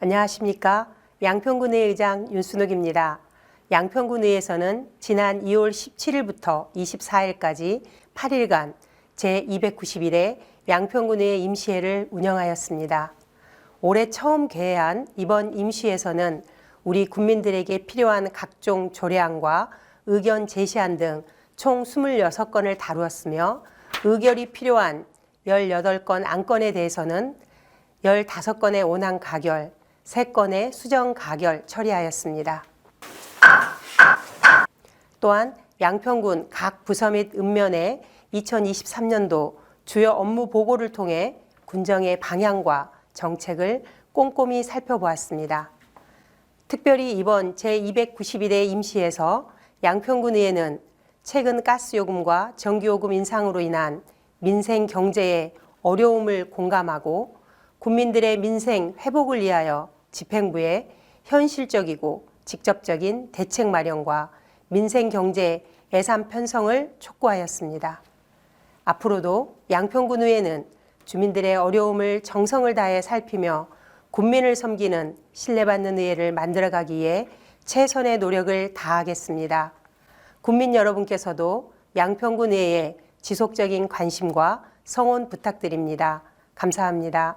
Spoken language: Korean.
안녕하십니까. 양평군의 의장 윤순옥입니다. 양평군의에서는 지난 2월 17일부터 24일까지 8일간 제291회 양평군의 임시회를 운영하였습니다. 올해 처음 개회한 이번 임시회에서는 우리 국민들에게 필요한 각종 조례안과 의견 제시안 등 총 26건을 다루었으며 의결이 필요한 18건 안건에 대해서는 15건의 원안 가결, 3건의 수정 가결 처리하였습니다. 또한 양평군 각 부서 및 읍면의 2023년도 주요 업무 보고를 통해 군정의 방향과 정책을 꼼꼼히 살펴보았습니다. 특별히 이번 제291회 임시에서 양평군의회는 최근 가스요금과 전기요금 인상으로 인한 민생 경제의 어려움을 공감하고 국민들의 민생 회복을 위하여 집행부에 현실적이고 직접적인 대책 마련과 민생 경제 예산 편성을 촉구하였습니다. 앞으로도 양평군의회는 주민들의 어려움을 정성을 다해 살피며 국민을 섬기는 신뢰받는 의회를 만들어가기 위해 최선의 노력을 다하겠습니다. 국민 여러분께서도 양평군 의회에 지속적인 관심과 성원 부탁드립니다. 감사합니다.